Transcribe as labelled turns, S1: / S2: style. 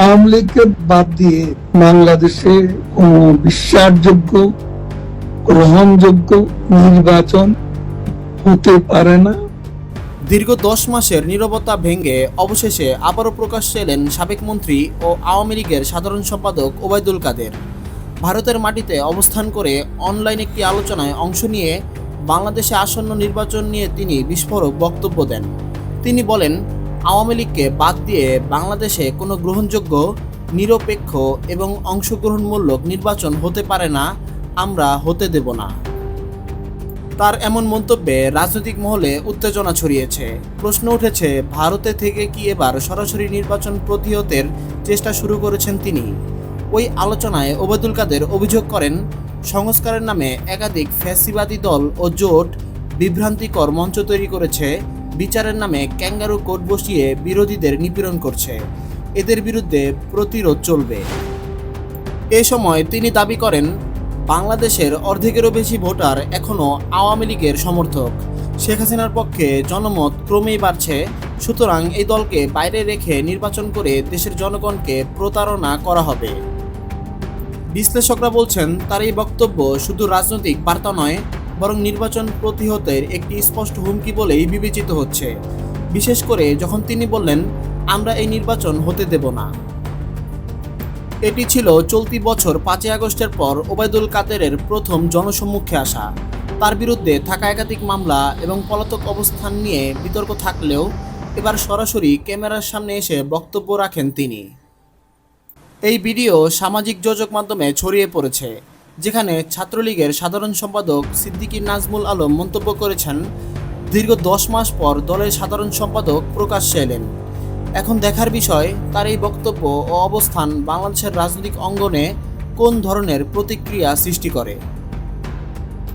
S1: আওয়ামী লীগকে বাদ দিয়ে বাংলাদেশে কোনো বিশ্বাসযোগ্য, গ্রহণযোগ্য নির্বাচন হতে পারে না।
S2: দীর্ঘ দশ মাসের নিরবতা ভেঙে অবশেষে আবারও প্রকাশ্যে এলেন সাবেক মন্ত্রী ও আওয়ামী লীগের সাধারণ সম্পাদক ওবায়দুল কাদের। ভারতের মাটিতে অবস্থান করে অনলাইন একটি আলোচনায় অংশ নিয়ে বাংলাদেশে আসন্ন নির্বাচন নিয়ে তিনি বিস্ফোরক বক্তব্য দেন। তিনি বলেন আওয়ামী লীগকে বাদ দিয়ে বাংলাদেশে কোনো গ্রহণযোগ্য, নিরপেক্ষ এবং অংশগ্রহণমূলক নির্বাচন হতে পারে না, আমরা হতে দেব না। তার এমন মন্তব্যে রাজনৈতিক মহলে উত্তেজনা ছড়িয়েছে। প্রশ্ন উঠেছে, ভারতে থেকে কি এবার সরাসরি নির্বাচন প্রতিহতের চেষ্টা শুরু করেছেন তিনি? ওই আলোচনায় ওবায়দুল কাদের অভিযোগ করেন, সংস্কারের নামে একাধিক ফ্যাসিবাদী দল ও জোট বিভ্রান্তিকর মঞ্চ তৈরি করেছে বিচারের নামে ক্যাঙ্গারু কোর্ট বসিয়ে বিরোধীদের নিপীড়ন করছে। এদের বিরুদ্ধে প্রতিরোধ চলবে। এ সময় তিনি দাবি করেন, বাংলাদেশের অর্ধেকেরও বেশি ভোটার এখনও আওয়ামী লীগের সমর্থক। শেখ হাসিনার পক্ষে জনমত ক্রমেই বাড়ছে, সুতরাং এই দলকে বাইরে রেখে নির্বাচন করে দেশের জনগণকে প্রতারণা করা হবে। বিশ্লেষকরা বলছেন, তার এই বক্তব্য শুধু রাজনৈতিক বার্তা নয় বরং নির্বাচন প্রতিহতের একটি স্পষ্ট হুমকি বলেই বিবেচিত হচ্ছে। বিশেষ করে যখন তিনি বললেন, আমরা এই নির্বাচন হতে দেব না। এটি ছিল চলতি বছর পাঁচই আগস্টের পর ওবায়দুল কাদেরের প্রথম জনসম্মুখে আসা। তার বিরুদ্ধে থাকা একাধিক মামলা এবং পলাতক অবস্থান নিয়ে বিতর্ক থাকলেও এবার সরাসরি ক্যামেরার সামনে এসে বক্তব্য রাখেন তিনি। এই ভিডিও সামাজিক যোগাযোগ মাধ্যমে ছড়িয়ে পড়েছে। যেখানে ছাত্রলীগের সাধারণ সম্পাদক সিদ্দিকী নাজমুল আলম মন্তব্য করেছেন, দীর্ঘ দশ মাস পর দলের সাধারণ সম্পাদক প্রকাশ্যে এলেন এখন দেখার বিষয়, তার এই বক্তব্য ও অবস্থান বাংলাদেশের রাজনৈতিক অঙ্গনে কোন ধরনের প্রতিক্রিয়া সৃষ্টি করে?